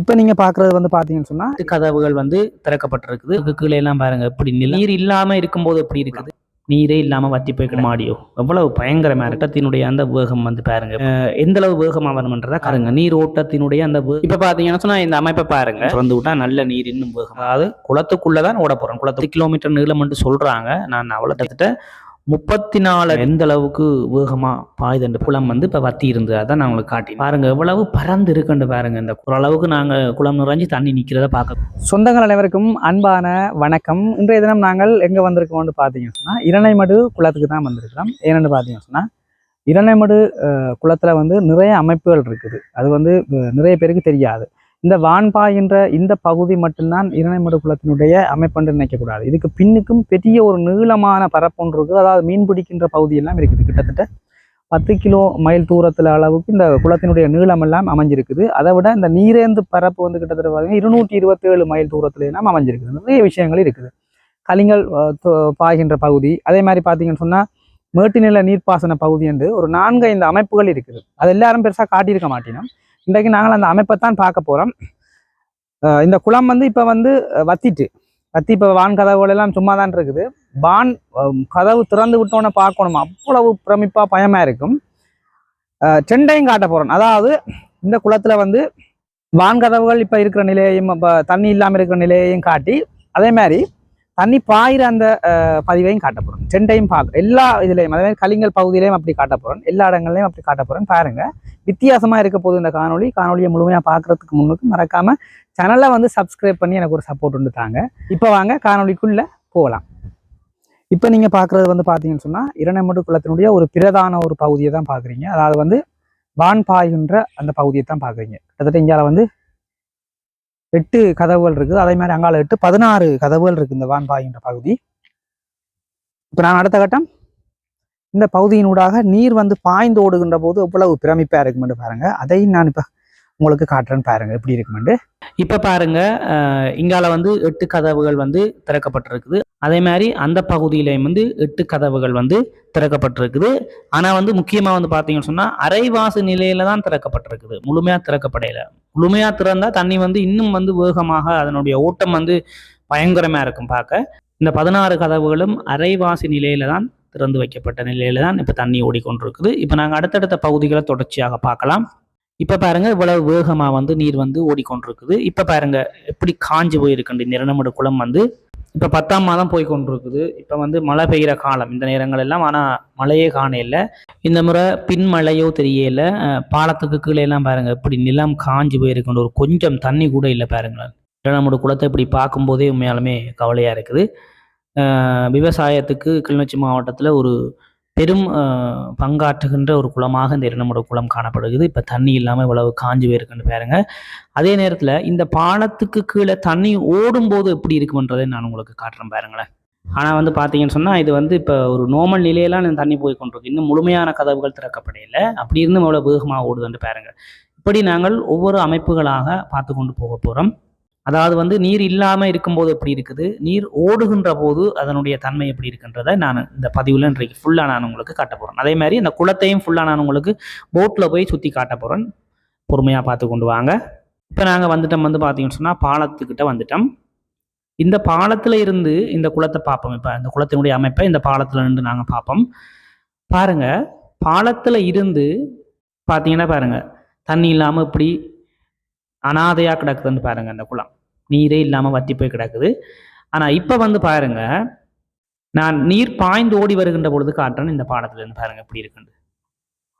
இப்போ நீங்க பாக்குறது வந்து பாத்தீங்கன்னு சொன்னா கதவுகள் வந்து திறக்கப்பட்டிருக்குது. அதுக்கு கீழே எல்லாம் பாருங்க எப்படி நீர் இல்லாம இருக்கும்போது எப்படி இருக்குது? நீரே இல்லாம வத்தி போய் மாடியோ எவ்வளவு பயங்கரமா ரத்தத்தினுடைய அந்த வேகம் வந்து பாருங்க. எந்த அளவு வேகமா வரணும்ன்றதா பாருங்க நீர் ஓட்டத்தினுடைய அந்த இப்ப பாத்தீங்கன்னா சொன்னா இந்த அமைப்பை பாருங்க. திறந்து விட்டா நல்ல நீர் இன்னும் வேகம் அதாவது குளத்துக்குள்ளதான் ஓட போறோம். குளத்து கிலோமீட்டர் நீளம் சொல்றாங்க. நான் அவ்வளவு கிட்டத்தட்ட முப்பத்தி நாலு எந்த அளவுக்கு வேகமா பாயுதுன்ற குளம் வந்து இப்ப வத்தி இருந்தது அதான் நான் உங்களுக்கு காட்டி பாருங்க எவ்வளவு பறந்து இருக்குன்னு பாருங்க. இந்த ஓரளவுக்கு நாங்க குளம் நிறைஞ்சு தண்ணி நிக்கிறத பார்க்க சொந்தங்கள் அனைவருக்கும் அன்பான வணக்கம். இன்றைய தினம் நாங்கள் எங்க வந்திருக்கோம்னு பாத்தீங்கன்னு சொன்னா இரணைமடு குளத்துக்கு தான் வந்திருக்கிறோம். ஏன்னு பாத்தீங்கன்னு சொன்னா இரணைமடு குளத்துல வந்து நிறைய அமைப்புகள் இருக்குது. அது வந்து நிறைய பேருக்கு தெரியாது. இந்த வான்பாய்கின்ற இந்த பகுதி மட்டும்தான் இரணைமடு குளத்தினுடைய அமைப்புன்னு நினைக்கக்கூடாது. இதுக்கு பின்னுக்கும் பெரிய ஒரு நீளமான பரப்பொன்று இருக்குது. அதாவது மீன் பிடிக்கின்ற பகுதியெல்லாம் இருக்குது. கிட்டத்தட்ட பத்து கிலோ மைல் தூரத்தில் அளவுக்கு இந்த குளத்தினுடைய நீளம் எல்லாம் அமைஞ்சிருக்குது. அதை விட இந்த நீரேந்து பரப்பு வந்து கிட்டத்தட்ட பார்த்தீங்கன்னா இருநூற்றி இருபத்தேழு மைல் தூரத்துல எல்லாம் அமைஞ்சிருக்குது. நிறைய விஷயங்கள் இருக்குது. கலிங்கல் பாய்கின்ற பகுதி. அதே மாதிரி பார்த்தீங்கன்னு சொன்னால் மேட்டுநில நீர்ப்பாசன பகுதி என்று ஒரு நான்கு ஐந்து அமைப்புகள் இருக்குது. அது எல்லாரும் பெருசாக காட்டியிருக்க மாட்டினோம். இன்றைக்கு நாங்கள் அந்த அமைப்பை தான் பார்க்க போகிறோம் இந்த குளம் வந்து இப்போ வந்து வத்திட்டு. வத்தி இப்போ வான் கதவுகள் எல்லாம் சும்மா தான் இருக்குது. வான் கதவு திறந்து விட்டோன்னே பார்க்கணும். அவ்வளவு பிரமிப்பாக பயமாக இருக்கும். செண்டையும் காட்ட போகிறோம் அதாவது இந்த குளத்தில் வந்து வான் கதவுகள் இப்போ இருக்கிற நிலையையும் இப்போ தண்ணி இல்லாமல் இருக்கிற நிலையையும் காட்டி அதே மாதிரி தண்ணி பாயிற அந்த பதிவையும் காட்ட போறோம். செண்டையும் பார்க்க எல்லா இதுலையும் அதே மாதிரி கலிங்கல் பகுதியிலையும் அப்படி காட்ட போறோம். எல்லா இடங்கள்லையும் அப்படி காட்ட போறோம். பாருங்க வித்தியாசமா இருக்க போகுது இந்த காணொளி. காணொலியை முழுமையா பார்க்கறதுக்கு முன்னுக்கு மறக்காம சேனலை வந்து சப்ஸ்கிரைப் பண்ணி எனக்கு ஒரு சப்போர்ட் உண்டு தாங்க. இப்போ வாங்க காணொளிக்குள்ள போகலாம் இப்போ நீங்க பார்க்குறது வந்து பார்த்தீங்கன்னு சொன்னா இரணைமடு குளத்தினுடைய ஒரு பிரதான ஒரு பகுதியை தான் பார்க்குறீங்க. அதாவது வந்து வான் பாய்கின்ற அந்த பகுதியை தான் பார்க்குறீங்க. கிட்டத்தட்ட இந்தியாவில் வந்து எட்டு கதவுகள் இருக்குது அதே மாதிரி அங்கால எட்டு பதினாறு கதவுகள் இருக்கு இந்த வான்பாயின்ற பகுதி. இப்போ நான் அடுத்த கட்டம். இந்த பகுதியினூடாக நீர் வந்து பாய்ந்து ஓடுகின்ற போது எவ்வளவு பிரமிப்பா இருக்குமென்று பாருங்க. அதையும் நான் இப்போ உங்களுக்கு காட்டுறேன்னு பாருங்க. எப்படி இருக்குமெண்டு இப்ப பாருங்க இங்கால வந்து எட்டு கதவுகள் வந்து திறக்கப்பட்டிருக்குது. அதே மாதிரி அந்த பகுதியிலையும் வந்து எட்டு கதவுகள் வந்து திறக்கப்பட்டிருக்குது. ஆனால் வந்து முக்கியமாக வந்து பார்த்தீங்கன்னு சொன்னால் அரைவாசு நிலையில தான் திறக்கப்பட்டிருக்குது. முழுமையாக திறக்கப்படையில. முழுமையாக திறந்தால் தண்ணி வந்து இன்னும் வந்து வேகமாக அதனுடைய ஓட்டம் வந்து பயங்கரமாக இருக்கும் பார்க்க. இந்த பதினாறு கதவுகளும் அரைவாசி நிலையில தான் திறந்து வைக்கப்பட்ட நிலையில தான் இப்போ தண்ணி ஓடிக்கொண்டிருக்குது. இப்போ நாங்கள் அடுத்தடுத்த பகுதிகளை தொடர்ச்சியாக பார்க்கலாம். இப்போ பாருங்க இவ்வளவு வேகமாக வந்து நீர் வந்து ஓடிக்கொண்டிருக்குது. இப்போ பாருங்க எப்படி காஞ்சி போயிருக்குண்டு நிரணமுட குளம் வந்து. இப்போ பத்தாம் மாதம் போய் கொண்டிருக்குது இப்போ வந்து மழை பெய்கிற காலம். இந்த நேரங்கள் எல்லாம் ஆனால் மழையே காண இல்லை இந்த முறை பின் மழையோ தெரியல பாலத்துக்கு கீழே எல்லாம் பாருங்கள் இப்படி நிலம் காஞ்சு போயிருக்குண்டு ஒரு கொஞ்சம் தண்ணி கூட இல்லை பாருங்களேன். நிரணமடு குளத்தை இப்படி பார்க்கும்போதே உண்மையாலுமே கவலையாக இருக்குது. விவசாயத்துக்கு கிளிநொச்சி மாவட்டத்தில் ஒரு பெரும் பங்காற்றுகின்ற ஒரு குளமாக இந்த இரண்டமுட குளம் காணப்படுகிறது. இப்போ தண்ணி இல்லாமல் இவ்வளவு காஞ்சு போயிருக்குன்னு பாருங்க. அதே நேரத்தில் இந்த பாலத்துக்கு கீழே தண்ணி ஓடும்போது எப்படி இருக்குன்றதை நான் உங்களுக்கு காட்டுறேன் பாருங்களேன். ஆனால் வந்து பார்த்தீங்கன்னு சொன்னால் இது வந்து இப்போ ஒரு நோமல் நிலையெல்லாம் இந்த தண்ணி போய் கொண்டிருக்கு. இன்னும் முழுமையான கதவுகள் திறக்கப்படையில அப்படி இருந்தும் எவ்வளோ வேகமாக ஓடுதுன்னு பாருங்கள் இப்படி நாங்கள் ஒவ்வொரு அமைப்புகளாக பார்த்து கொண்டு போக போகிறோம் அதாவது வந்து நீர் இல்லாமல் இருக்கும்போது எப்படி இருக்குது? நீர் ஓடுகின்ற போது அதனுடைய தன்மை எப்படி இருக்குன்றதை நான் இந்த பதிவில் இன்றைக்கு ஃபுல்லாக நான் உங்களுக்கு காட்ட போகிறேன் அதே மாதிரி இந்த குளத்தையும் ஃபுல்லாக நான் உங்களுக்கு போட்டில் போய் சுற்றி காட்ட போகிறேன் பொறுமையாக பார்த்து கொண்டு வாங்க. இப்போ நாங்கள் வந்துட்டோம் வந்து பார்த்தீங்கன்னு சொன்னால் பாலத்துக்கிட்ட வந்துட்டோம். இந்த பாலத்தில் இருந்து இந்த குளத்தை பார்ப்போம். இப்போ இந்த குளத்தினுடைய அமைப்பை இந்த பாலத்தில் இருந்து நாங்கள் பார்ப்போம். பாருங்க பாலத்தில் இருந்து பார்த்தீங்கன்னா பாருங்க தண்ணி இல்லாமல் இப்படி அனாதையாக கிடக்குதுன்னு பாருங்கள் அந்த குளம். நீரே இல்லாமல் வத்தி போய் கிடக்குது. ஆனால் இப்போ வந்து பாருங்க நான் நீர் பாய்ந்து ஓடி வருகின்ற பொழுது காட்டுறேன் இந்த பாடத்துல இருந்து பாருங்க எப்படி இருக்குன்னு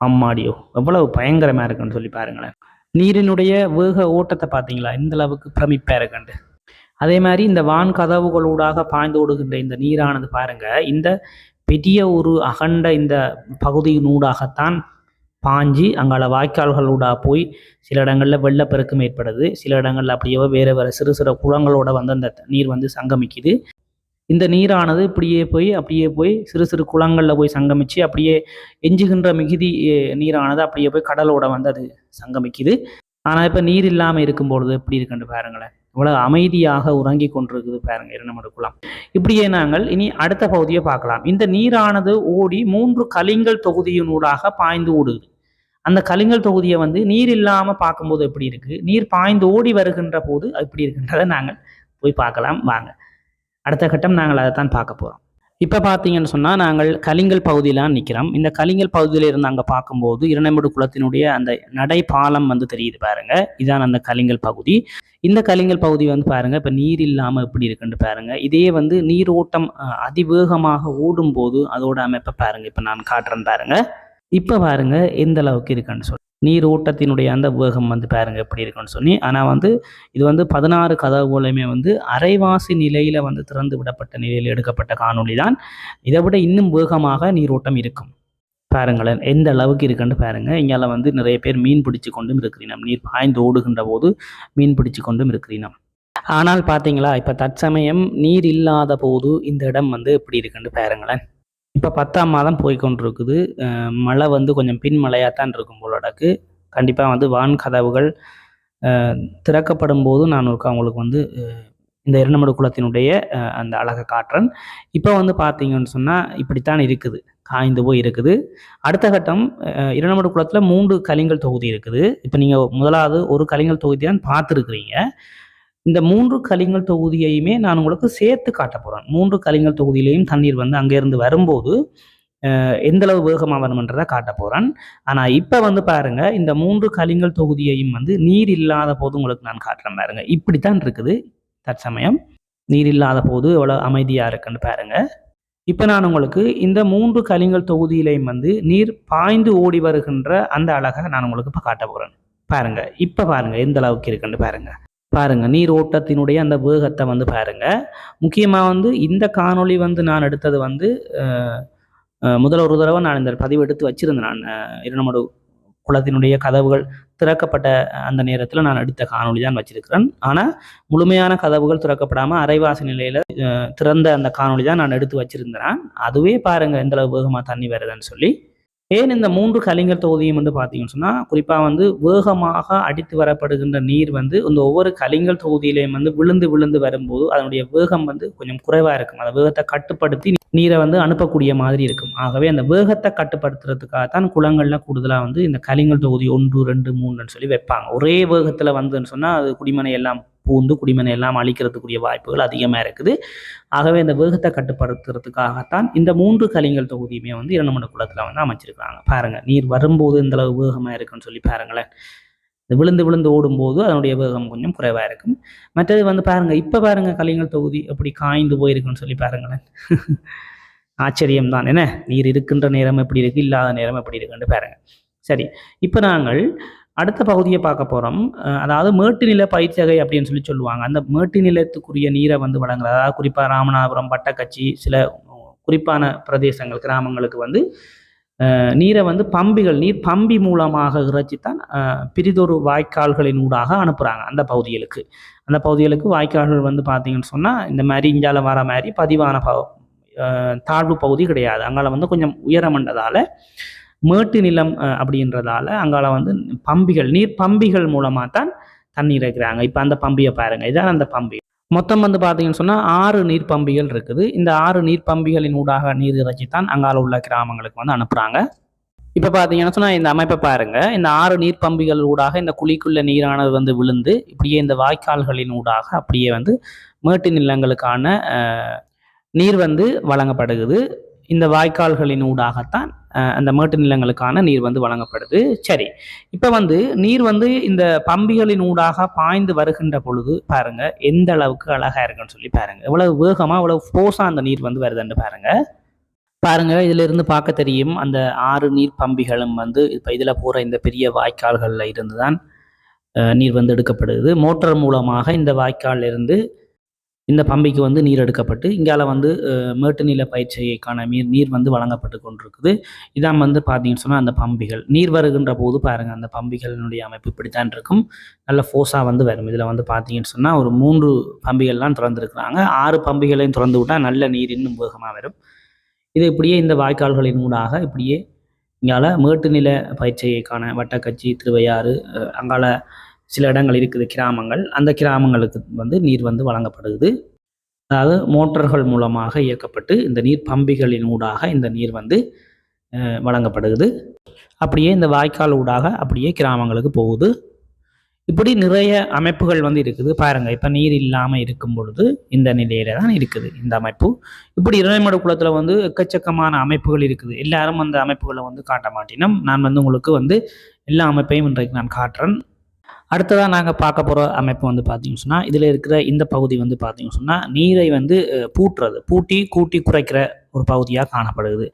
அம்மாடியோ எவ்வளவு பயங்கரமா இருக்குன்னு சொல்லி பாருங்களேன். நீரினுடைய வேக ஓட்டத்தை பார்த்தீங்களா? இந்த அளவுக்கு பிரமிப்பா இருக்குண்டு அதே மாதிரி இந்த வான் கதவுகளூடாக பாய்ந்து ஓடுகின்ற இந்த நீரானது பாருங்க இந்த பெரிய ஒரு அகண்ட இந்த பகுதியினூடாகத்தான் பாஞ்சி அங்கால வாய்க்கால்களூடாக போய் சில இடங்களில் வெள்ளப்பெருக்கம் ஏற்படுது. சில இடங்களில் அப்படியே வேறு வேறு சிறு சிறு குளங்களோட வந்து அந்த நீர் வந்து சங்கமிக்குது. இந்த நீரானது இப்படியே போய் அப்படியே போய் சிறு சிறு குளங்களில் போய் சங்கமிச்சு அப்படியே எஞ்சுகின்ற மிகுதி நீரானது அப்படியே போய் கடலோட வந்து அது சங்கமிக்குது. ஆனால் இப்போ நீர் இல்லாமல் இருக்கும்பொழுது எப்படி இருக்குன்னு பாருங்களேன். இவ்வளவு அமைதியாக உறங்கி கொண்டிருக்குது பாருங்க இரண்டு குளம். இப்படியே நாங்கள் இனி அடுத்த பகுதியை பார்க்கலாம். இந்த நீரானது ஓடி மூன்று கலிங்கல் தொகுதியினூடாக பாய்ந்து ஓடுது. அந்த கலிங்கல் தொகுதியை வந்து நீர் இல்லாம பார்க்கும்போது எப்படி இருக்கு? நீர் பாய்ந்து ஓடி வருகின்ற போது எப்படி இருக்குன்றதை நாங்கள் போய் பார்க்கலாம். வாங்க. அடுத்த கட்டம் நாங்கள் அதை தான் பார்க்க போறோம். இப்போ பார்த்தீங்கன்னு சொன்னால் நாங்கள் கலிங்கல் பகுதியிலாம் நிற்கிறோம் இந்த கலிங்கல் பகுதியில் இருந்து அங்கே பார்க்கும்போது இரணைமடு குளத்தினுடைய அந்த நடை பாலம் வந்து தெரியுது பாருங்க. இதான் அந்த கலிங்கல் பகுதி. இந்த கலிங்கல் பகுதி வந்து பாருங்க இப்போ நீர் இல்லாமல் எப்படி இருக்குன்னு பாருங்க. இதே வந்து நீரோட்டம் அதிவேகமாக ஓடும்போது அதோட அமைப்பை பாருங்க. இப்போ நான் காட்டுறேன் பாருங்க. இப்போ பாருங்க எந்த அளவுக்கு இருக்குன்னு சொல்லி நீரோட்டத்தினுடைய அந்த வேகம் வந்து பாருங்கள் எப்படி இருக்குன்னு சொல்லி ஆனால் வந்து இது வந்து பதினாறு கதவுகளுமே வந்து அரைவாசி நிலையில் வந்து திறந்து விடப்பட்ட நிலையில் எடுக்கப்பட்ட காணொளி தான். இதை விட இன்னும் வேகமாக நீரோட்டம் இருக்கும். பாருங்களேன் எந்த அளவுக்கு இருக்குன்னு பாருங்கள் இங்கால வந்து நிறைய பேர் மீன் பிடிச்சு கொண்டும் இருக்கிறீனம். நீர் பாய்ந்து ஓடுகின்ற போது மீன் பிடிச்சு கொண்டும் இருக்கிறீனம். ஆனால் பார்த்தீங்களா இப்போ தற்சமயம் நீர் இல்லாத போது இந்த இடம் வந்து எப்படி இருக்குன்னு பாருங்களேன். இப்போ பத்தாம் மாதம் போய்கொண்டிருக்குது மழை வந்து கொஞ்சம் பின் மழையாக தான் இருக்கும் போலடக்கு கண்டிப்பாக வந்து வான் கதவுகள் திறக்கப்படும் போது நான் ஒருக்கா உங்களுக்கு வந்து இந்த இரண்டமடு குளத்தினுடைய அந்த அழகை காட்டுறேன். இப்போ வந்து பார்த்தீங்கன்னு சொன்னால் இப்படித்தான் இருக்குது. காய்ந்து போய் இருக்குது. அடுத்த கட்டம் அஹ், இரண்டமடு குளத்தில் மூன்று கலிங்கல் தொகுதி இருக்குது. இப்போ நீங்கள் முதலாவது ஒரு கலிங்கல் தொகுதி தான் பார்த்துருக்குறீங்க. இந்த மூன்று கலிங்கல் தொகுதியையுமே நான் உங்களுக்கு சேர்த்து காட்ட போகிறேன் மூன்று கலிங்கல் தொகுதியிலையும் தண்ணீர் வந்து அங்கேருந்து வரும்போது எந்த அளவு வேகமாக வரும்ன்றதை காட்ட போகிறேன் ஆனால் இப்போ வந்து பாருங்க இந்த மூன்று கலிங்கல் தொகுதியையும் வந்து நீர் இல்லாத போது உங்களுக்கு நான் காட்டுறேன் பாருங்க. இப்படித்தான் இருக்குது. தற்சமயம். நீர் இல்லாத போது எவ்வளோ அமைதியாக இருக்குன்னு பாருங்க. இப்போ நான் உங்களுக்கு இந்த மூன்று கலிங்கல் தொகுதியிலையும் வந்து நீர் பாய்ந்து ஓடி வருகின்ற அந்த அழகை நான் உங்களுக்கு இப்போ காட்ட போகிறேன் பாருங்க. இப்போ பாருங்க எந்த அளவுக்கு இருக்குன்னு பாருங்க. பாருங்க நீர் ஓட்டத்தினுடைய அந்த வேகத்தை வந்து பாருங்க. முக்கியமாக வந்து இந்த காணொளி வந்து நான் எடுத்தது வந்து முதல் ஒரு தடவை நான் இந்த பதிவு எடுத்து வச்சிருந்தேன். நான் அஹ், இரண்டமடு குளத்தினுடைய கதவுகள் திறக்கப்பட்ட அந்த நேரத்தில் நான் எடுத்த காணொளி தான் வச்சிருக்கிறேன். ஆனால் முழுமையான கதவுகள் திறக்கப்படாமல் அரைவாசி நிலையில் திறந்த அந்த காணொளி தான் நான் எடுத்து வச்சிருந்தேன். அதுவே பாருங்க எந்தளவு வேகமாக தண்ணி வருதுன்னு சொல்லி. ஏன் இந்த மூன்று கலிங்கர் தொகுதியும் வந்து பார்த்தீங்கன்னு சொன்னால் குறிப்பாக வந்து வேகமாக அடித்து வரப்படுகின்ற நீர் வந்து இந்த ஒவ்வொரு கலிங்கல் தொகுதியிலையும் வந்து விழுந்து விழுந்து வரும்போது அதனுடைய வேகம் வந்து கொஞ்சம் குறைவாக இருக்கும். அந்த வேகத்தை கட்டுப்படுத்தி நீரை வந்து அனுப்பக்கூடிய மாதிரி இருக்கும். ஆகவே அந்த வேகத்தை கட்டுப்படுத்துறதுக்காக தான் குளங்களில் கூடுதலாக வந்து இந்த கலிங்கல் தொகுதி ஒன்று ரெண்டு மூணுன்னு சொல்லி வைப்பாங்க. ஒரே வேகத்தில் வந்துன்னு சொன்னால் அது குடிமனை எல்லாம் பூந்து குடிமனை எல்லாம் அழிக்கிறதுக்குரிய வாய்ப்புகள் அதிகமாக இருக்குது. ஆகவே இந்த வேகத்தை கட்டுப்படுத்துறதுக்காகத்தான் இந்த மூன்று கலிங்கள் தொகுதியுமே வந்து இரண்டு குளத்தில் வந்து அமைச்சிருக்கிறாங்க. பாருங்கள் நீர் வரும்போது இந்த அளவு வேகமாக இருக்குன்னு சொல்லி பாருங்களேன். விழுந்து விழுந்து ஓடும்போது அதனுடைய வேகம் கொஞ்சம் குறைவாக இருக்கும். மற்றது வந்து பாருங்கள் இப்போ பாருங்க கலிங்கல் தொகுதி எப்படி காய்ந்து போயிருக்குன்னு சொல்லி பாருங்களேன். ஆச்சரியம் தான் என்ன? நீர் இருக்கின்ற நேரம் எப்படி இருக்குது இல்லாத நேரம் எப்படி இருக்குன்னு பாருங்கள் சரி இப்போ நாங்கள் அடுத்த பகுதியை பார்க்க போகிறோம் அதாவது மேட்டு நில பயிற்சகை அப்படின்னு சொல்லி சொல்லுவாங்க. அந்த மேட்டு நிலத்துக்குரிய நீரை வந்து வழங்குறது அதாவது குறிப்பாக ராமநாதபுரம் பட்டக்கச்சி சில குறிப்பான பிரதேசங்கள் கிராமங்களுக்கு வந்து நீரை வந்து பம்பிகள் நீர் பம்பி மூலமாக இறைச்சித்தான் பிரிதொரு வாய்க்கால்களின் ஊடாக அனுப்புகிறாங்க அந்த பகுதிகளுக்கு. அந்த பகுதிகளுக்கு வாய்க்கால்கள் வந்து பார்த்தீங்கன்னு சொன்னால் இந்த மாதிரி இஞ்சால வர மாதிரி பதிவான ப தாழ்வு பகுதி கிடையாது. அங்கால வந்து கொஞ்சம் உயரமண்டதால் மேட்டு நிலம் அப்படின்றதால அங்கால வந்து பம்பிகள் நீர் பம்பிகள் மூலமாக தான் தண்ணீர் இருக்கிறாங்க இப்போ அந்த பம்பியை பாருங்க. இதான் அந்த பம்பி. மொத்தம் வந்து பார்த்தீங்கன்னு சொன்னால் ஆறு நீர் பம்பிகள் இருக்குது. இந்த ஆறு நீர் பம்பிகளின் ஊடாக நீர் இறைச்சி தான் அங்கால உள்ள கிராமங்களுக்கு வந்து அனுப்புகிறாங்க இப்போ பார்த்தீங்கன்னா சொன்னால் இந்த அமைப்பை பாருங்கள் இந்த ஆறு நீர் பம்பிகள் ஊடாக இந்த குழிக்குள்ள நீரானது வந்து விழுந்து இப்படியே இந்த வாய்க்கால்களின் ஊடாக அப்படியே வந்து மேட்டு நிலங்களுக்கான நீர் வந்து வழங்கப்படுகிறது இந்த வாய்க்கால்களின் ஊடாகத்தான் அந்த மேட்டு நிலங்களுக்கான நீர் வந்து வழங்கப்படுது. சரி இப்போ வந்து நீர் வந்து இந்த பம்பிகளின் ஊடாக பாய்ந்து வருகின்ற பொழுது பாருங்க எந்த அளவுக்கு அழகா இருக்குன்னு சொல்லி பாருங்க. எவ்வளவு வேகமா எவ்வளவு ஃபோர்ஸா அந்த நீர் வந்து வருதுன்னு பாருங்க. பாருங்க இதுல இருந்து பார்க்க தெரியும் அந்த ஆறு நீர் பம்பிகளும் வந்து இப்போ இதுல போற இந்த பெரிய வாய்க்கால்கள்ல இருந்து தான் நீர் வந்து எடுக்கப்படுது. மோட்டார் மூலமாக இந்த வாய்க்காலில் இருந்து இந்த பம்பிக்கு வந்து நீர் எடுக்கப்பட்டு இங்கால வந்து மேட்டு நில பயிற்சிக்கான நீர் நீர் வந்து வழங்கப்பட்டு கொண்டிருக்குது. இதான் வந்து பார்த்தீங்கன்னு சொன்னால் அந்த பம்பிகள். நீர் வருகின்ற போது பாருங்கள் அந்த பம்பிகளினுடைய அமைப்பு இப்படித்தான் இருக்கும். நல்ல ஃபோர்ஸாக வந்து வரும். இதில் வந்து பார்த்தீங்கன்னு சொன்னால் ஒரு மூன்று பம்பிகள்லாம் திறந்துருக்குறாங்க. ஆறு பம்பிகளையும் திறந்து விட்டால் நல்ல நீர் இன்னும் வேகமாக வரும். இது இப்படியே இந்த வாய்க்கால்களின் ஊடாக இப்படியே இங்கால மேட்டு நில பயிற்சிக்கான வட்டக்கச்சி திருவையாறு அங்கால சில இடங்கள் இருக்குது கிராமங்கள். அந்த கிராமங்களுக்கு வந்து நீர் வந்து வழங்கப்படுது. அதாவது மோட்டார்கள் மூலமாக இயக்கப்பட்டு இந்த நீர் பம்பிகளின் ஊடாக இந்த நீர் வந்து வழங்கப்படுகிறது அப்படியே இந்த வாய்க்கால் ஊடாக அப்படியே கிராமங்களுக்கு போகுது. இப்படி நிறைய அமைப்புகள் வந்து இருக்குது. பாருங்கள் இப்போ நீர் இல்லாமல் இருக்கும் பொழுது இந்த நிலையில தான் இருக்குது இந்த அமைப்பு. இப்படி இறைமடு குளத்தில் வந்து எக்கச்சக்கமான அமைப்புகள் இருக்குது. எல்லாரும் அந்த அமைப்புகளை வந்து காட்ட மாட்டினோம். நான் வந்து உங்களுக்கு வந்து எல்லா அமைப்பையும் இன்றைக்கு நான் காட்டுறேன். அடுத்ததாக நாங்கள் பார்க்க போகிற அமைப்பு வந்து பார்த்தீங்கன்னு சொன்னால் இதில் இருக்கிற இந்த பகுதி வந்து பார்த்தீங்கன்னு சொன்னால் நீரை வந்து பூட்டுறது. பூட்டி கூட்டி குறைக்கிற ஒரு பகுதியாக காணப்படுது.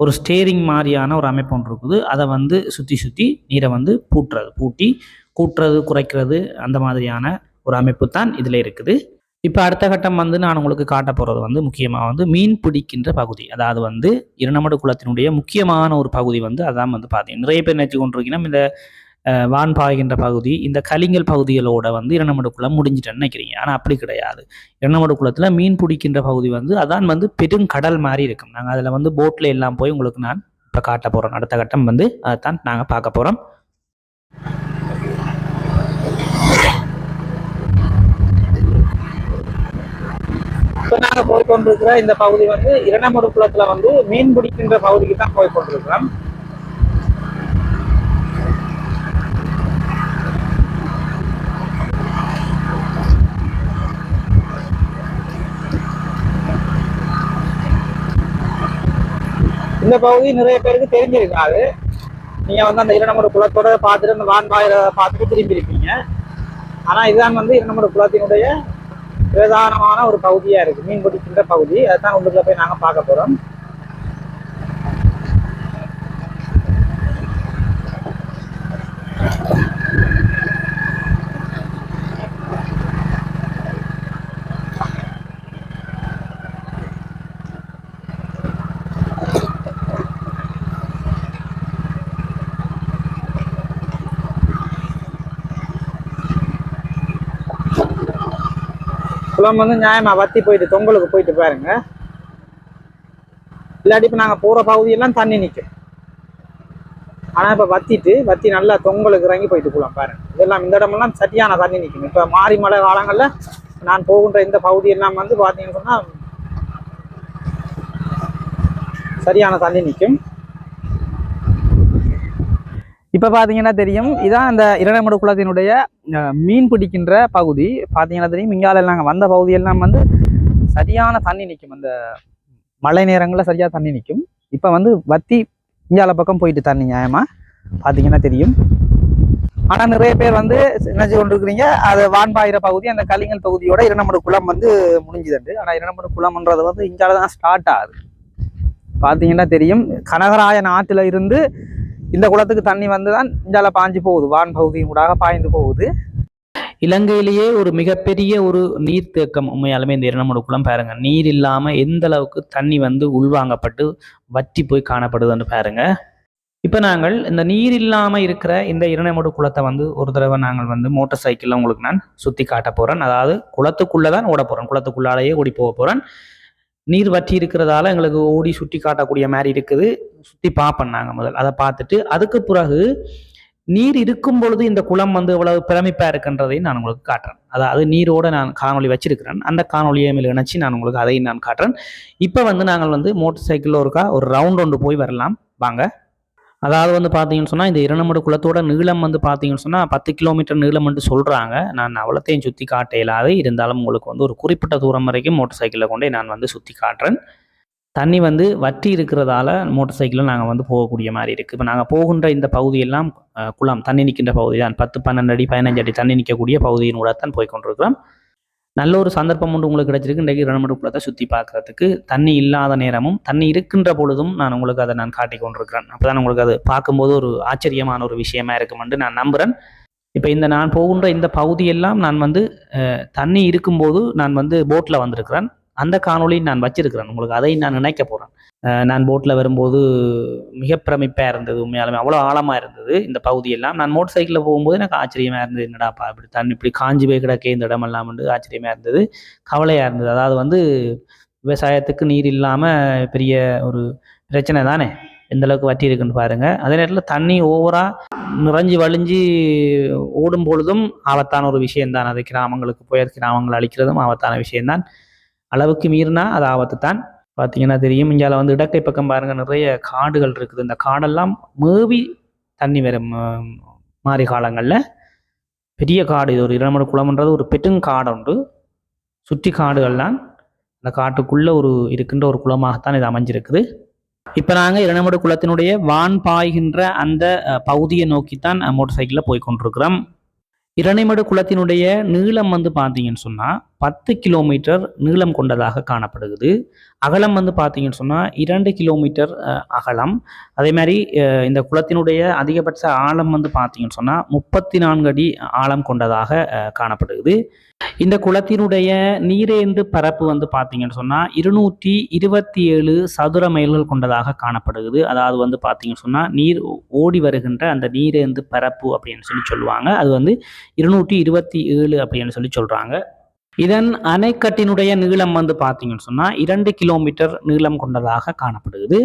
ஒரு ஸ்டேரிங் மாதிரியான ஒரு அமைப்பு ஒன்று இருக்குது. அதை வந்து சுற்றி சுற்றி நீரை வந்து பூட்டுறது. பூட்டி கூட்டுறது குறைக்கிறது அந்த மாதிரியான ஒரு அமைப்பு தான் இதில் இருக்குது. இப்போ அடுத்த கட்டம் வந்து நான் உங்களுக்கு காட்ட போகிறது வந்து முக்கியமாக வந்து மீன் பிடிக்கின்ற பகுதி. அதாவது வந்து இரண்டமடு குளத்தினுடைய முக்கியமான ஒரு பகுதி வந்து அதான் வந்து பார்த்தீங்கன்னா நிறைய பேர் நினச்சி கொண்டிருக்கீங்கன்னா இந்த வான் பாய்கின்ற பகுதி இந்த கலிங்கல் பகுதிகளோட வந்து இரண்டமடு குளம் முடிஞ்சிட்டேன்னு நினைக்கிறீங்க. ஆனால் அப்படி கிடையாது. இரண்டமடு குளத்தில் மீன் பிடிக்கின்ற பகுதி வந்து அதான் வந்து பெருங்கடல் மாதிரி இருக்கும். நாங்கள் அதில் வந்து போட்டில் எல்லாம் போய் உங்களுக்கு நான் இப்போ காட்ட போகிறோம் அடுத்த கட்டம் வந்து அதைத்தான் நாங்கள் பார்க்க போகிறோம் இப்போ நாங்கள் போய் கொண்டிருக்கிற இந்த பகுதி வந்து இரண்டமடு குளத்தில் வந்து மீன் பிடிக்கின்ற பகுதிக்கு தான் போய் கொண்டிருக்கிறோம். இந்த பகுதி நிறைய பேருக்கு தெரிஞ்சிருக்காது. நீங்க வந்து அந்த இரண்டமடு குளத்தோட பார்த்துட்டு அந்த வான்பாயில பார்த்துட்டு திரும்பி இருப்பீங்க ஆனா இதுதான் வந்து இரண்டமடு குளத்தினுடைய பிரதானமான ஒரு பகுதியா இருக்கு. மீன் பிடிக்கின்ற பகுதி. அதுதான் உள்ளுக்குள்ள போய் நாங்க பார்க்க போறோம். குளம் வந்து நியாயமாக வத்தி போயிட்டு தொங்கலுக்கு போயிட்டு பாருங்க. இல்லாட்டி இப்போ நாங்கள் போகிற பகுதியெல்லாம் தண்ணி நிற்கும் ஆனால் இப்போ வத்திட்டு வத்தி நல்லா தொங்கலுக்கு இறங்கி போயிட்டு போகலாம் பாருங்க. இதெல்லாம் இந்த இடமெல்லாம் சரியான தண்ணி நிற்கும் இப்போ மாறி மழை காலங்களில் நான் போகின்ற இந்த பகுதியெல்லாம் வந்து பார்த்தீங்கன்னு சொன்னால் சரியான தண்ணி நிற்கும் இப்போ பார்த்தீங்கன்னா தெரியும். இதான் அந்த இரண்டமடு குளத்தினுடைய மீன் பிடிக்கின்ற பகுதி. பார்த்தீங்கன்னா தெரியும். இங்கால நாங்கள் வந்த பகுதியெல்லாம் வந்து சரியான தண்ணி நிற்கும். அந்த மழை நேரங்களில் சரியாக தண்ணி நிற்கும். இப்போ வந்து வத்தி இங்கால பக்கம் போயிட்டு தண்ணி நியாயமாக பார்த்தீங்கன்னா தெரியும். ஆனால் நிறைய பேர் வந்து நினைச்சு கொண்டிருக்கிறீங்க அது வான்பாயிர பகுதி அந்த கலிங்கல் பகுதியோட இரண்டமடு குளம் வந்து முடிஞ்சுதுண்டு. ஆனால் இரண்டமடு குளம்ன்றது வந்து இங்கால தான் ஸ்டார்ட் ஆகுது. பார்த்தீங்கன்னா தெரியும். கனகராயன் ஆற்றுல இருந்து இந்த குளத்துக்கு தண்ணி வந்து தான் இங்கால பாஞ்சு போகுது வான் பகுதியும் கூட பாய்ந்து போகுது. இலங்கையிலேயே ஒரு மிகப்பெரிய ஒரு நீர்த்தேக்கம் உண்மையாலுமே இந்த இரணமுடு குளம் பாருங்க. நீர் இல்லாம எந்த அளவுக்கு தண்ணி வந்து உள்வாங்கப்பட்டு வற்றி போய் காணப்படுதுன்னு பாருங்க. இப்போ நாங்கள் இந்த நீர் இல்லாம இருக்கிற இந்த இரண்டமடு குளத்தை வந்து ஒரு தடவை நாங்கள் வந்து மோட்டார் சைக்கிளில் உங்களுக்கு நான் சுத்தி காட்ட போறேன். அதாவது குளத்துக்குள்ளே தான் ஓட போறேன். குளத்துக்குள்ளாலேயே ஓடி போக போறேன். நீர் வற்றி இருக்கிறதால எங்களுக்கு ஓடி சுற்றி காட்டக்கூடிய மாதிரி இருக்குது. சுற்றி பார்ப்போம் நாங்கள் முதல். அதை பார்த்துட்டு அதுக்கு பிறகு நீர் இருக்கும் பொழுது இந்த குளம் வந்து எவ்வளவு பிரமிப்பாக இருக்குன்றதையும் நான் உங்களுக்கு காட்டுறேன். அதாவது நீரோடு நான் காணொளி வச்சிருக்கிறேன். அந்த காணொலியை மேல் இணைச்சி நான் உங்களுக்கு அதையும் நான் காட்டுறேன். இப்போ வந்து நாங்கள் வந்து மோட்டர் சைக்கிளில் ஒருக்கா ஒரு ரவுண்ட் ஒன்று போய் வரலாம். வாங்க. அதாவது வந்து பார்த்தீங்கன்னு சொன்னால் இந்த இரண்டமடு குளத்தோட நீளம் வந்து பார்த்தீங்கன்னு சொன்னால் பத்து கிலோமீட்டர் நீளம் என்று சொல்கிறாங்க நான் அவ்வளோத்தையும் சுற்றி காட்ட இயலாது இருந்தாலும் உங்களுக்கு வந்து ஒரு குறிப்பிட்ட தூரம் வரைக்கும் மோட்டர் சைக்கிளில் கொண்டே நான் வந்து சுற்றி காட்டுறேன். தண்ணி வந்து வற்றி இருக்கிறதால மோட்டர் சைக்கிளில் நாங்கள் வந்து போகக்கூடிய மாதிரி இருக்குது இப்போ நாங்கள் போகின்ற இந்த பகுதியெல்லாம் குளம் தண்ணி நிற்கின்ற பகுதி தான் பத்து பன்னெண்டு அடி பதினஞ்சு அடி தண்ணி நிற்கக்கூடிய பகுதியினூட தான் போய் கொண்டிருக்கிறோம். நல்ல ஒரு சந்தர்ப்பம் ஒன்று உங்களுக்கு கிடைச்சிருக்கு. இன்றைக்கு ரெண்டு குளத்தை சுற்றி பார்க்கறதுக்கு. தண்ணி இல்லாத நேரமும் தண்ணி இருக்கின்ற பொழுதும் நான் உங்களுக்கு அதை நான் காட்டி கொண்டிருக்கிறேன். அப்போ தான் உங்களுக்கு அது பார்க்கும்போது ஒரு ஆச்சரியமான ஒரு விஷயமா இருக்குமென்று நான் நம்புகிறேன் இப்போ இந்த நான் போகின்ற இந்த பகுதியெல்லாம் நான் வந்து தண்ணி இருக்கும்போது நான் வந்து போட்டில் வந்திருக்கிறேன். அந்த காணொலியும் நான் வச்சிருக்கிறேன். உங்களுக்கு அதை நான் நினைக்க போகிறேன் நான் போட்டில் வரும்போது மிக பிரமிப்பாக இருந்தது உண்மையாலுமே அவ்வளோ ஆழமாக இருந்தது இந்த பகுதியெல்லாம். நான் மோட்டர் சைக்கிளில் போகும்போது எனக்கு ஆச்சரியமாக இருந்தது என்னடாப்பா இப்படி தண்ணி இப்படி காஞ்சி போய் கிடக்கே இந்த இடமெல்லாம் வந்து ஆச்சரியமாக இருந்தது கவலையாக இருந்தது. அதாவது வந்து விவசாயத்துக்கு நீர் இல்லாமல் பெரிய ஒரு பிரச்சனை தானே எந்த அளவுக்கு வட்டி இருக்குன்னு பாருங்க. அதே நேரத்தில் தண்ணி ஓவரா நிறைஞ்சு வழிஞ்சு ஓடும் பொழுதும் ஆபத்தான ஒரு விஷயம்தான். அது கிராமங்களுக்கு போய் கிராமங்கள் கிராமங்களை அழிக்கிறதும் ஆபத்தான விஷயம்தான். அளவுக்கு மீறினா அது ஆபத்து தான் பார்த்தீங்கன்னா தெரியும். இங்கே வந்து இடக்கை பக்கம் பாருங்க நிறைய காடுகள் இருக்குது. இந்த காடெல்லாம் மேவி தண்ணி வரும் மாறி காலங்களில். பெரிய காடு இது. ஒரு இரண்டு குளம்ன்றது ஒரு பெருங்காடு உண்டு. சுற்றி காடுகள்லாம் அந்த காட்டுக்குள்ளே ஒரு இருக்கின்ற ஒரு குளமாகத்தான் இது அமைஞ்சிருக்குது. இப்போ நாங்கள் இரநமடு குளத்தினுடைய வான் பாய்கின்ற அந்த பகுதியை நோக்கித்தான் மோட்டர் சைக்கிளில் போய் கொண்டிருக்கிறோம். இரணைமடு குளத்தினுடைய நீளம் வந்து பார்த்தீங்கன்னு சொன்னால் பத்து கிலோமீட்டர் நீளம் கொண்டதாக காணப்படுகிறது. அகலம் வந்து பார்த்தீங்கன்னு சொன்னால் இரண்டு கிலோமீட்டர் அகலம். அதே மாதிரி இந்த குளத்தினுடைய அதிகபட்ச ஆழம் வந்து பார்த்தீங்கன்னு சொன்னால் முப்பத்தி நான்கு அடி ஆழம் கொண்டதாக காணப்படுகிறது. இந்த குளத்தினுடைய நீரேந்து பரப்பு வந்து பார்த்தீங்கன்னு சொன்னால் இருநூற்றி இருபத்தி ஏழு சதுர மைல்கள் கொண்டதாக காணப்படுகிறது. அதாவது வந்து பார்த்தீங்கன்னு சொன்னால் நீர் ஓடி வருகின்ற அந்த நீரேந்து பரப்பு அப்படின்னு சொல்லி சொல்லுவாங்க. அது வந்து இருநூற்றி இருபத்தி ஏழு அப்படின்னு சொல்லி சொல்கிறாங்க இதன் அணைக்கட்டினுடைய நீளம் வந்து பார்த்தீங்கன்னு சொன்னால் இரண்டு கிலோமீட்டர் நீளம் கொண்டதாக காணப்படுகிறது.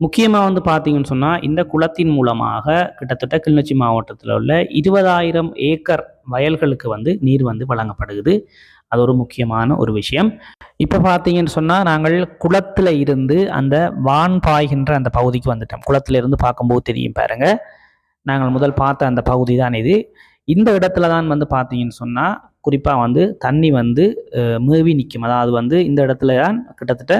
முக்கியமாக வந்து பார்த்தீங்கன்னு சொன்னால் இந்த குளத்தின் மூலமாக கிட்டத்தட்ட கிளிநொச்சி மாவட்டத்தில் உள்ள இருபதாயிரம் ஏக்கர் வயல்களுக்கு வந்து நீர் வந்து வழங்கப்படுகிறது. அது ஒரு முக்கியமான ஒரு விஷயம். இப்போ பார்த்தீங்கன்னு சொன்னால் நாங்கள் குளத்தில் இருந்து அந்த வான் பாய்கின்ற அந்த பகுதிக்கு வந்துட்டோம். குளத்தில் இருந்து பார்க்கும்போது தெரியும் பாருங்க. நாங்கள் முதல் பார்த்த அந்த பகுதி தான் இது. இந்த இடத்துல தான் வந்து பார்த்தீங்கன்னு சொன்னால் குறிப்பாக வந்து தண்ணி வந்து மேவி நிற்கும் அதாவது வந்து இந்த இடத்துல தான் கிட்டத்தட்ட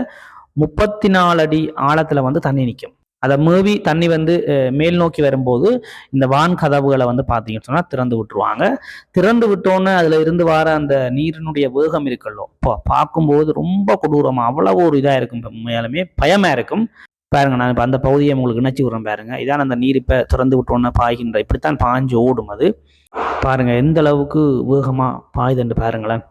முப்பத்தி நாலு அடி ஆழத்தில் வந்து தண்ணி நிற்கும் அதை மூவி தண்ணி வந்து மேல் நோக்கி வரும்போது இந்த வான் கதவுகளை வந்து பார்த்தீங்கன்னு சொன்னால் திறந்து விட்டுருவாங்க. திறந்து விட்டோன்னே அதில் இருந்து வர அந்த நீரினுடைய வேகம் இருக்குல்லோ இப்போ பார்க்கும்போது ரொம்ப கொடூரமாக அவ்வளவு ஒரு இதாக இருக்கும் மேலுமே உண்மையாலுமே. பயமாக இருக்கும். பாருங்க நான் இப்போ அந்த பகுதியை உங்களுக்கு இணைச்சி விட்றேன் பாருங்க. இதான் அந்த நீர் இப்போ திறந்து விட்டோன்னே பாய்கின்ற இப்படித்தான் பாய்ஞ்சு ஓடும் அது. பாருங்க எந்த அளவுக்கு வேகமாக பாயுதுன்னு பாருங்களேன்.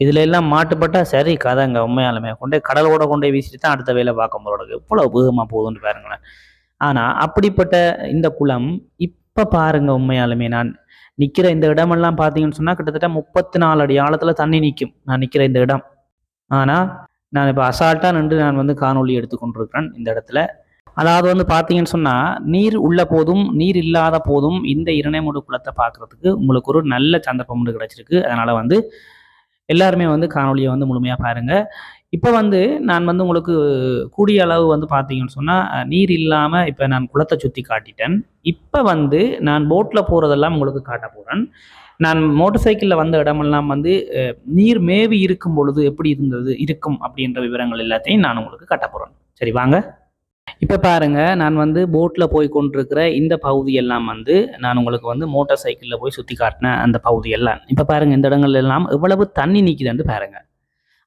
இதுல எல்லாம் மாட்டுப்பட்டா சரி கதைங்க உண்மையாலுமே. கொண்டே கடலோட கொண்டே வீசிட்டு தான் அடுத்த வேலை பார்க்க போறோம் எவ்வளவு வேகமாக போகுதுன்னு பாருங்களேன். ஆனா அப்படிப்பட்ட இந்த குளம் இப்ப பாருங்க உண்மையாலுமே. நான் நிக்கிற இந்த இடமெல்லாம் பார்த்தீங்கன்னு சொன்னா கிட்டத்தட்ட முப்பத்தி நாலு அடி ஆழத்துல தண்ணி நிற்கும் நான் நிக்கிற இந்த இடம். ஆனா நான் இப்போ அசால்ட்டா நின்று நான் வந்து காணொலி எடுத்துக்கொண்டிருக்கிறேன் இந்த இடத்துல. அதாவது வந்து பார்த்தீங்கன்னு சொன்னா நீர் உள்ள போதும் நீர் இல்லாத போதும் இந்த இரணைமுடு குளத்தை பார்க்கறதுக்கு உங்களுக்கு ஒரு நல்ல சந்தர்ப்பம் கிடைச்சிருக்கு. அதனால வந்து எல்லாருமே வந்து காணொளியை வந்து முழுமையாக பாருங்கள் இப்போ வந்து நான் வந்து உங்களுக்கு கூடிய அளவு வந்து பார்த்தீங்கன்னு சொன்னால் நீர் இல்லாமல் இப்போ நான் குளத்தை சுற்றி காட்டிட்டேன். இப்போ வந்து நான் போட்டில் போகிறதெல்லாம் உங்களுக்கு காட்ட போகிறேன் நான் மோட்டார் சைக்கிளில் வந்த இடமெல்லாம் வந்து நீர் மேவி இருக்கும் பொழுது எப்படி இருந்தது இருக்கும் அப்படின்ற விவரங்கள் எல்லாத்தையும் நான் உங்களுக்கு காட்ட போகிறேன் சரி வாங்க. இப்போ பாருங்கள் நான் வந்து போட்டில் போய் கொண்டிருக்கிற இந்த பகுதி எல்லாம் வந்து நான் உங்களுக்கு வந்து மோட்டார் சைக்கிளில் போய் சுற்றி காட்டினேன் அந்த பகுதி எல்லாம் இப்போ பாருங்க இந்த இடங்கள் எல்லாம் எவ்வளவு தண்ணி நிற்குதுன்னு பாருங்கள்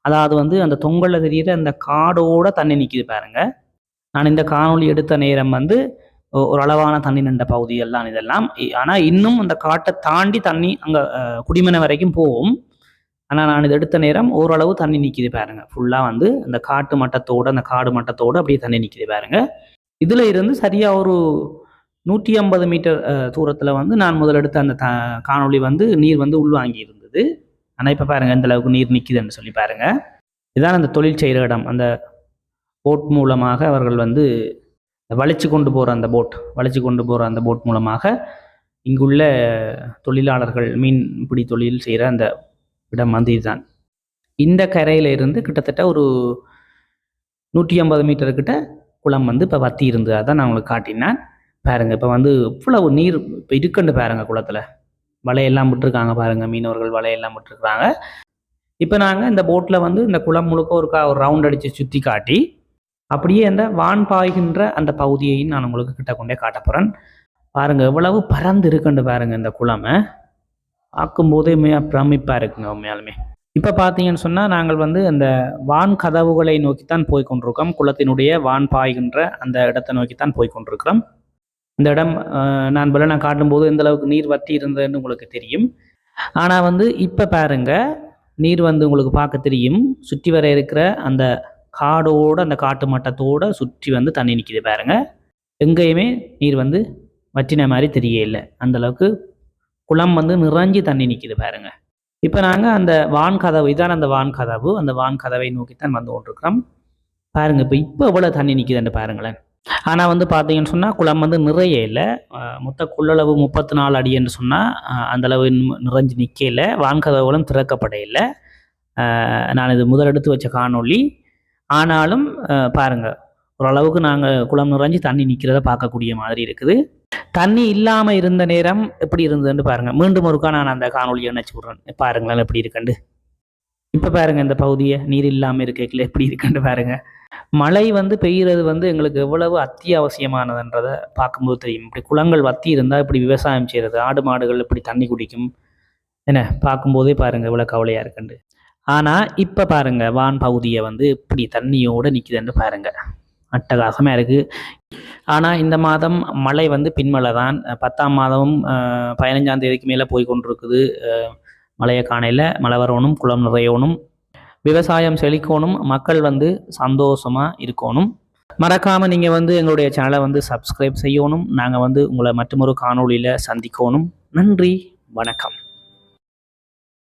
அதாவது வந்து அந்த தொங்கலில் தெரியிற அந்த காடோட தண்ணி நிற்கிது பாருங்கள் நான் இந்த காணொளி எடுத்த நேரம் வந்து ஒ- ஒரு அளவான தண்ணி நின்ற பகுதி எல்லாம் இதெல்லாம். இ- இன்னும் அந்த காட்டை தாண்டி தண்ணி அங்கே குடிமனை வரைக்கும் போகும். ஆனால் நான் இது எடுத்த நேரம் ஓரளவு தண்ணி நிற்கிது பாருங்க. ஃபுல்லாக வந்து அந்த காட்டு மட்டத்தோடு அந்த காடு மட்டத்தோடு அப்படியே தண்ணி நிற்கிது பாருங்க. இதில் இருந்து சரியாக ஒரு நூற்றி ஐம்பது மீட்டர் தூரத்தில் வந்து நான் முதல் எடுத்த அந்த த காணொளி வந்து நீர் வந்து உள்வாங்கி இருந்தது. ஆனால் இப்போ பாருங்க எந்த அளவுக்கு நீர் நிற்கிதுன்னு சொல்லி பாருங்க. இதான் அந்த தொழில் செய்கிற இடம். அந்த போட் மூலமாக அவர்கள் வந்து வளைச்சு கொண்டு போகிற அந்த போட் வளைச்சு கொண்டு போகிற அந்த போட் மூலமாக இங்குள்ள தொழிலாளர்கள் மீன் பிடி தொழில் செய்கிற அந்த இடம் வந்து இதுதான் இந்த கரையில இருந்து கிட்டத்தட்ட ஒரு நூற்றி ஐம்பது மீட்டர் கிட்ட குளம் வந்து இப்போ வத்தி இருந்தது அதான் நான் உங்களுக்கு காட்டினேன். பாருங்க இப்போ வந்து இவ்வளவு நீர் இப்போ இருக்குன்னு பாருங்கள் குளத்தில். வலையெல்லாம் விட்டுருக்காங்க பாருங்கள் மீனவர்கள் வலையெல்லாம் விட்டுருக்குறாங்க. இப்போ நாங்கள் இந்த போட்டில் வந்து இந்த குளம் முழுக்க ஒரு கா ஒரு ரவுண்ட் அடித்து சுற்றி காட்டி அப்படியே அந்த வான் பாய்கின்ற அந்த பகுதியையும் நான் உங்களுக்கு கிட்ட கொண்டே காட்ட போகிறேன் பாருங்க எவ்வளவு பறந்து இருக்குன்னு பாருங்கள் இந்த குளமை. ஆக்கும்போதே மிக பிரமிப்பாக இருக்குங்க உண்மையாலுமே. இப்போ பார்த்தீங்கன்னு சொன்னால் நாங்கள் வந்து அந்த வான் கதவுகளை நோக்கித்தான் போய் கொண்டிருக்கோம் குளத்தினுடைய வான் பாய்கின்ற அந்த இடத்தை நோக்கித்தான் போய் கொண்டிருக்கிறோம் இந்த இடம் நான் பல நான் காட்டும்போது எந்த அளவுக்கு நீர் வற்றி இருந்ததுன்னு உங்களுக்கு தெரியும். ஆனால் வந்து இப்போ பாருங்க நீர் வந்து உங்களுக்கு பார்க்க தெரியும். சுற்றி வர இருக்கிற அந்த காடோட அந்த காட்டு மட்டத்தோட சுற்றி வந்து தண்ணி நிற்கிது பாருங்க. எங்கேயுமே நீர் வந்து வற்றின மாதிரி தெரியல அந்த அளவுக்கு குளம் வந்து நிறைஞ்சி தண்ணி நிற்கிது பாருங்க. இப்போ நாங்கள் அந்த வான் கதவு இதான் அந்த வான் கதவு அந்த வான் கதவை நோக்கித்தான் வந்து கொண்டிருக்கிறோம். பாருங்க இப்போ இப்போ எவ்வளோ தண்ணி நிற்கிதுன்னு பாருங்களேன். ஆனால் வந்து பார்த்தீங்கன்னு சொன்னால் குளம் வந்து நிறைய இல்லை. மொத்த கொள்ளளவு முப்பத்தி நாலு அடி என்று சொன்னால் அந்த அளவு நிறைஞ்சு நிற்கல வான்கதவுகளும் திறக்கப்பட இல்லை. நான் இது முதல் எடுத்து வச்ச காணொளி. ஆனாலும் பாருங்கள் ஓரளவுக்கு நாங்கள் குளம் நிறைஞ்சு தண்ணி நிற்கிறத பார்க்கக்கூடிய மாதிரி இருக்குது. தண்ணி இல்லாமல் இருந்த நேரம் எப்படி இருந்ததுன்னு பாருங்கள் மீண்டும் ஒருக்கா நான் அந்த காணொலியை நினச்சி விட்றேன். பாருங்களேன் எப்படி இருக்குண்டு இப்போ பாருங்கள் இந்த பகுதியை நீர் இல்லாமல் இருக்கல எப்படி இருக்குன்னு பாருங்கள் மழை வந்து பெய்யுறது வந்து எங்களுக்கு எவ்வளவு அத்தியாவசியமானதுன்றதை பார்க்கும்போது தெரியும். இப்படி குளங்கள் வத்தி இருந்தால் இப்படி விவசாயம் செய்கிறது ஆடு மாடுகள் இப்படி தண்ணி குடிக்கும் என்ன பார்க்கும்போதே பாருங்கள் இவ்வளோ கவலையாக இருக்குண்டு ஆனால் இப்போ பாருங்கள் வான் பகுதியை வந்து இப்படி தண்ணியோடு நிற்குதுன்னு பாருங்கள் அட்டகாசமாக இருக்குது ஆனால் இந்த மாதம் மழை வந்து பின்மழை தான் பத்தாம் மாதமும் பதினஞ்சாம் தேதிக்கு மேலே போய் கொண்டிருக்குது. மழையை காணையில் மழை வரணும் குளம் நிறையணும் விவசாயம் செழிக்கணும் மக்கள் வந்து சந்தோஷமாக இருக்கணும் மறக்காமல் நீங்கள் வந்து எங்களுடைய சேனலை வந்து சப்ஸ்கிரைப் செய்யணும். நாங்கள் வந்து உங்களை மற்றொரு காணொளியில் சந்திக்கணும் நன்றி. வணக்கம்.